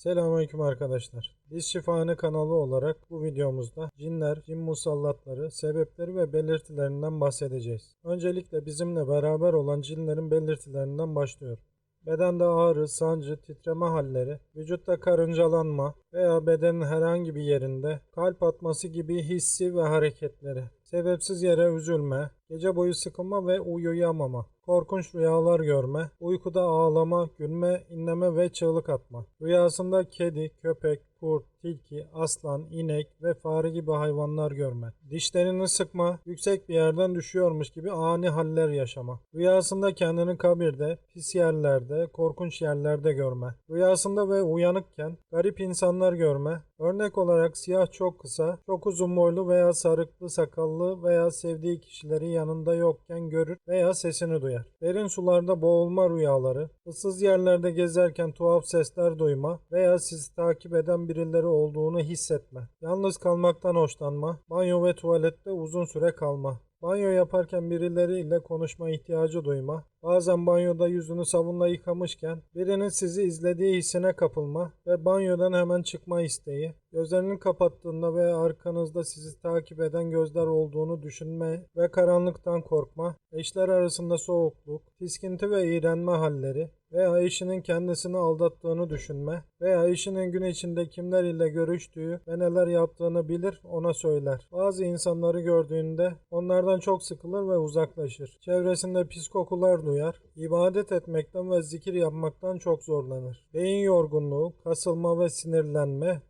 Selamünaleyküm arkadaşlar. Biz Şifahane kanalı olarak bu videomuzda cinler, cin musallatları, sebepleri ve belirtilerinden bahsedeceğiz. Öncelikle bizimle beraber olan cinlerin belirtilerinden başlıyorum. Bedende ağrı, sancı, titreme halleri, vücutta karıncalanma veya bedenin herhangi bir yerinde kalp atması gibi hissi ve hareketleri, sebepsiz yere üzülme, gece boyu sıkılma ve uyuyamama, korkunç rüyalar görme, uykuda ağlama, gülme, inleme ve çığlık atma, rüyasında kedi, köpek, kurt, tilki, aslan, inek ve fare gibi hayvanlar görme, dişlerini sıkma, yüksek bir yerden düşüyormuş gibi ani haller yaşama, rüyasında kendini kabirde, pis yerlerde, korkunç yerlerde görme, rüyasında ve uyanıkken garip insanlar görme, örnek olarak siyah çok kısa, çok uzun boylu veya sarıklı sakallı veya sevdiği kişileri yanında yokken görür veya sesini duyar. Derin sularda boğulma rüyaları, ıssız yerlerde gezerken tuhaf sesler duyma veya sizi takip eden birileri olduğunu hissetme. Yalnız kalmaktan hoşlanma, banyo ve tuvalette uzun süre kalma. Banyo yaparken birileriyle konuşma ihtiyacı duyma, bazen banyoda yüzünü sabunla yıkamışken birinin sizi izlediği hissine kapılma ve banyodan hemen çıkma isteği, gözlerini kapattığında veya arkanızda sizi takip eden gözler olduğunu düşünme ve karanlıktan korkma, eşler arasında soğukluk, tiskinti ve iğrenme halleri, veya eşinin kendisini aldattığını düşünme veya eşinin gün içinde kimler ile görüştüğü ve neler yaptığını bilir ona söyler. Bazı insanları gördüğünde onlardan çok sıkılır ve uzaklaşır. Çevresinde pis kokular duyar, ibadet etmekten ve zikir yapmaktan çok zorlanır. Beyin yorgunluğu, kasılma ve sinirlenme,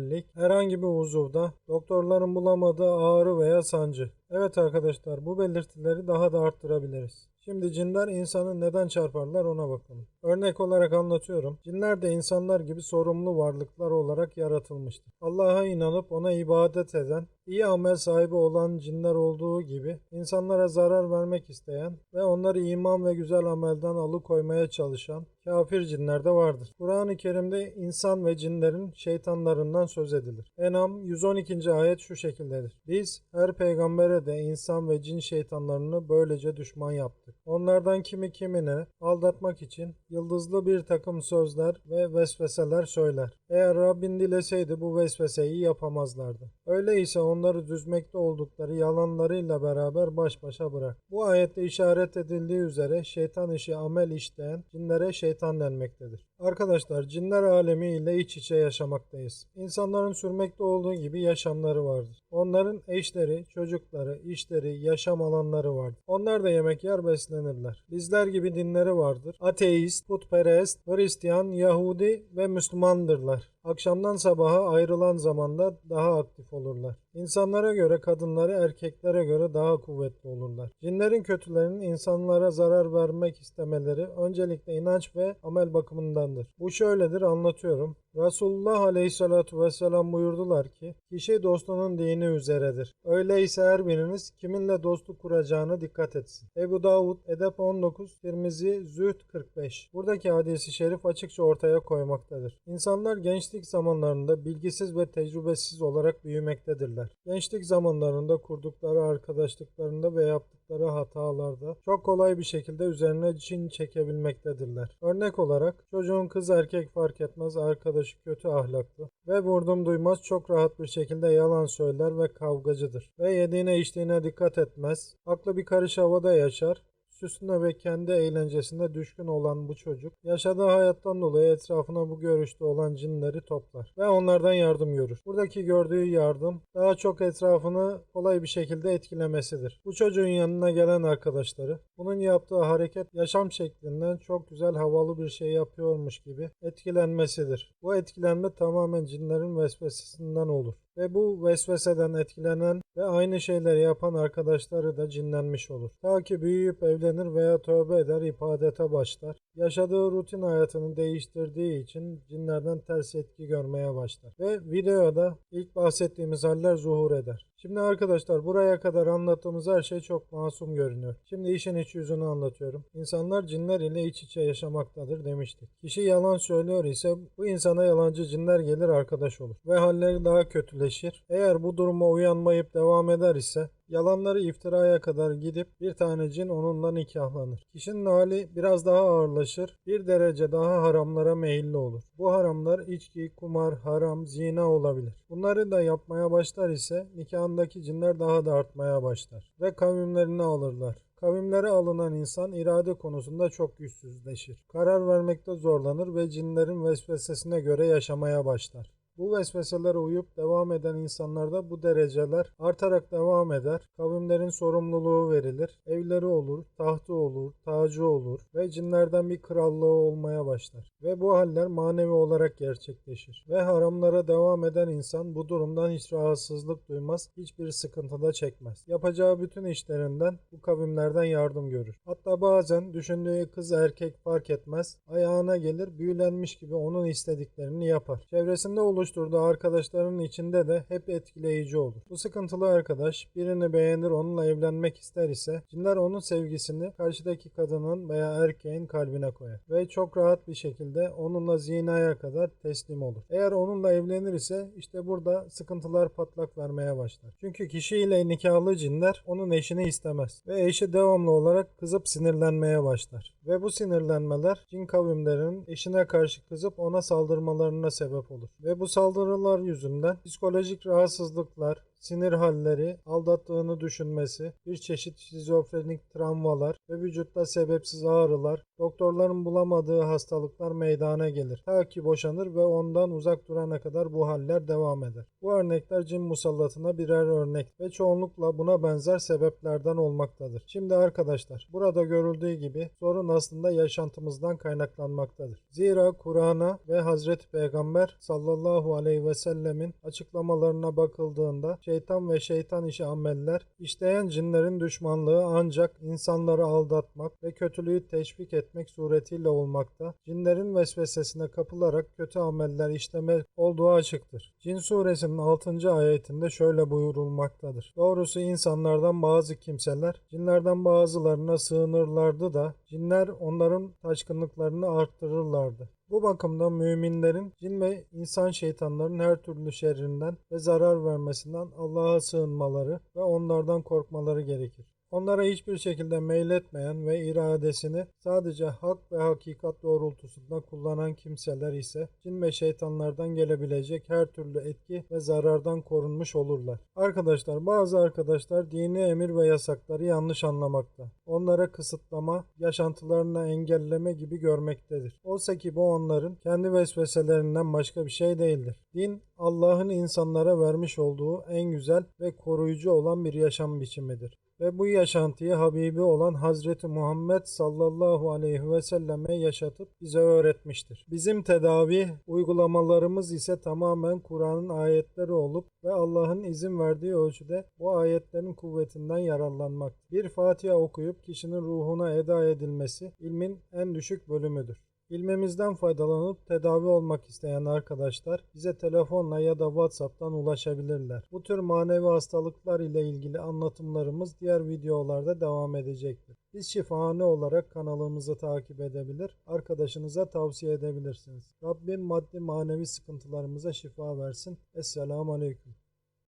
tembellik, herhangi bir uzuvda doktorların bulamadığı ağrı veya sancı. Evet arkadaşlar bu belirtileri daha da arttırabiliriz. Şimdi cinler insanı neden çarparlar ona bakalım. Örnek olarak anlatıyorum. Cinler de insanlar gibi sorumlu varlıklar olarak yaratılmıştır. Allah'a inanıp ona ibadet eden, iyi amel sahibi olan cinler olduğu gibi insanlara zarar vermek isteyen ve onları iman ve güzel amelden alıkoymaya çalışan kafir cinler de vardır. Kur'an-ı Kerim'de insan ve cinlerin şeytanlarından söz edilir. Enam 112. ayet şu şekildedir. Biz her peygambere de insan ve cin şeytanlarını böylece düşman yaptık. Onlardan kimi kimine aldatmak için yıldızlı bir takım sözler ve vesveseler söyler. Eğer Rabbin dileseydi bu vesveseyi yapamazlardı. Öyleyse onları düzmekte oldukları yalanlarıyla beraber baş başa bırak. Bu ayette işaret edildiği üzere şeytan işi amel işleyen cinlere şeytan denmektedir. Arkadaşlar cinler alemi ile iç içe yaşamaktayız. İnsanların sürmekte olduğu gibi yaşamları vardır. Onların eşleri, çocukları, işleri, yaşam alanları vardır. Onlar da yemek yer beslenirler. Bizler gibi dinleri vardır. Ateist, putperest, Hristiyan, Yahudi ve Müslümandırlar. Akşamdan sabaha ayrılan zamanda daha aktif olurlar. İnsanlara göre kadınları erkeklere göre daha kuvvetli olurlar. Cinlerin kötülerinin insanlara zarar vermek istemeleri öncelikle inanç ve amel bakımındandır. Bu şöyledir anlatıyorum. Resulullah Aleyhisselatü Vesselam buyurdular ki, kişi dostunun dini üzeredir. Öyleyse her biriniz kiminle dostluk kuracağına dikkat etsin. Ebu Davud, Edep 19, Tirmizi, Zühd 45. Buradaki hadisi şerif açıkça ortaya koymaktadır. İnsanlar gençlik zamanlarında bilgisiz ve tecrübesiz olarak büyümektedirler. Gençlik zamanlarında kurdukları arkadaşlıklarında ve yaptıkları hatalarda çok kolay bir şekilde üzerine cin çekebilmektedirler. Örnek olarak çocuğun kız erkek fark etmez arkadaşı kötü ahlaklı ve vurdum duymaz çok rahat bir şekilde yalan söyler ve kavgacıdır. Ve yediğine içtiğine dikkat etmez. Aklı bir karış havada yaşar süsüne ve kendi eğlencesine düşkün olan bu çocuk yaşadığı hayattan dolayı etrafına bu görüşte olan cinleri toplar ve onlardan yardım görür. Buradaki gördüğü yardım daha çok etrafını kolay bir şekilde etkilemesidir. Bu çocuğun yanına gelen arkadaşları bunun yaptığı hareket yaşam şeklinden çok güzel havalı bir şey yapıyormuş gibi etkilenmesidir. Bu etkilenme tamamen cinlerin vesvesesinden olur ve bu vesveseden etkilenen ve aynı şeyleri yapan arkadaşları da cinlenmiş olur. Ta ki büyüyüp evlenir veya tövbe eder ibadete başlar. Yaşadığı rutin hayatını değiştirdiği için cinlerden ters etki görmeye başlar. Ve videoda ilk bahsettiğimiz haller zuhur eder. Şimdi arkadaşlar buraya kadar anlattığımız her şey çok masum görünüyor. Şimdi işin iç yüzünü anlatıyorum. İnsanlar cinler ile iç içe yaşamaktadır demiştik. Kişi yalan söylüyor ise bu insana yalancı cinler gelir arkadaş olur. Ve halleri daha kötüleşir. Eğer bu duruma uyanmayıp devam eder ise Yalanları iftiraya kadar gidip bir tane cin onunla nikahlanır. Kişinin hali biraz daha ağırlaşır, bir derece daha haramlara meyilli olur. Bu haramlar içki, kumar, haram, zina olabilir. Bunları da yapmaya başlar ise nikahındaki cinler daha da artmaya başlar ve kavimlerini alırlar. Kavimlere alınan insan irade konusunda çok güçsüzleşir. Karar vermekte zorlanır ve cinlerin vesvesesine göre yaşamaya başlar. Bu vesveselere uyup devam eden insanlarda bu dereceler artarak devam eder. Kavimlerin sorumluluğu verilir. Evleri olur, tahtı olur, tacı olur ve cinlerden bir krallığı olmaya başlar. Ve bu haller manevi olarak gerçekleşir. Ve haramlara devam eden insan bu durumdan hiç rahatsızlık duymaz, hiçbir sıkıntıda çekmez. Yapacağı bütün işlerinden bu kavimlerden yardım görür. Hatta bazen düşündüğü kız erkek fark etmez, ayağına gelir büyülenmiş gibi onun istediklerini yapar. Çevresinde oluşturduğu arkadaşlarının içinde de hep etkileyici olur. Bu sıkıntılı arkadaş birini beğenir onunla evlenmek ister ise cinler onun sevgisini karşıdaki kadının veya erkeğin kalbine koyar ve çok rahat bir şekilde onunla zinaya kadar teslim olur. Eğer onunla evlenir ise işte burada sıkıntılar patlak vermeye başlar. Çünkü kişiyle nikahlı cinler onun eşini istemez ve eşi devamlı olarak kızıp sinirlenmeye başlar. Ve bu sinirlenmeler cin kavimlerinin eşine karşı kızıp ona saldırmalarına sebep olur. Ve bu saldırılar yüzünden psikolojik rahatsızlıklar, sinir halleri, aldattığını düşünmesi, bir çeşit şizofrenik travmalar ve vücutta sebepsiz ağrılar, doktorların bulamadığı hastalıklar meydana gelir. Ta ki boşanır ve ondan uzak durana kadar bu haller devam eder. Bu örnekler cin musallatına birer örnek ve çoğunlukla buna benzer sebeplerden olmaktadır. Şimdi arkadaşlar, burada görüldüğü gibi sorun aslında yaşantımızdan kaynaklanmaktadır. Zira Kur'an'a ve Hazreti Peygamber sallallahu aleyhi ve sellemin açıklamalarına bakıldığında şeytan ve şeytan işi ameller, işleyen cinlerin düşmanlığı ancak insanları aldatmak ve kötülüğü teşvik etmek suretiyle olmakta, cinlerin vesvesesine kapılarak kötü ameller işleme olduğu açıktır. Cin suresinin 6. ayetinde şöyle buyurulmaktadır. Doğrusu insanlardan bazı kimseler, cinlerden bazılarına sığınırlardı da, cinler onların taşkınlıklarını arttırırlardı. Bu bakımdan müminlerin cin ve insan şeytanların her türlü şerrinden ve zarar vermesinden Allah'a sığınmaları ve onlardan korkmaları gerekir. Onlara hiçbir şekilde meyletmeyen ve iradesini sadece hak ve hakikat doğrultusunda kullanan kimseler ise cin ve şeytanlardan gelebilecek her türlü etki ve zarardan korunmuş olurlar. Arkadaşlar bazı arkadaşlar dini emir ve yasakları yanlış anlamakta. Onlara kısıtlama, yaşantılarını engelleme gibi görmektedir. Oysa ki bu onların kendi vesveselerinden başka bir şey değildir. Din Allah'ın insanlara vermiş olduğu en güzel ve koruyucu olan bir yaşam biçimidir ve bu yaşantıyı Habibi olan Hazreti Muhammed sallallahu aleyhi ve selleme yaşatıp bize öğretmiştir. Bizim tedavi uygulamalarımız ise tamamen Kur'an'ın ayetleri olup ve Allah'ın izin verdiği ölçüde bu ayetlerin kuvvetinden yararlanmak. Bir Fatiha okuyup kişinin ruhuna eda edilmesi ilmin en düşük bölümüdür. İlmimizden faydalanıp tedavi olmak isteyen arkadaşlar bize telefonla ya da WhatsApp'tan ulaşabilirler. Bu tür manevi hastalıklar ile ilgili anlatımlarımız diğer videolarda devam edecektir. Biz şifahane olarak kanalımızı takip edebilir, arkadaşınıza tavsiye edebilirsiniz. Rabbim maddi manevi sıkıntılarımıza şifa versin. Esselamu Aleyküm.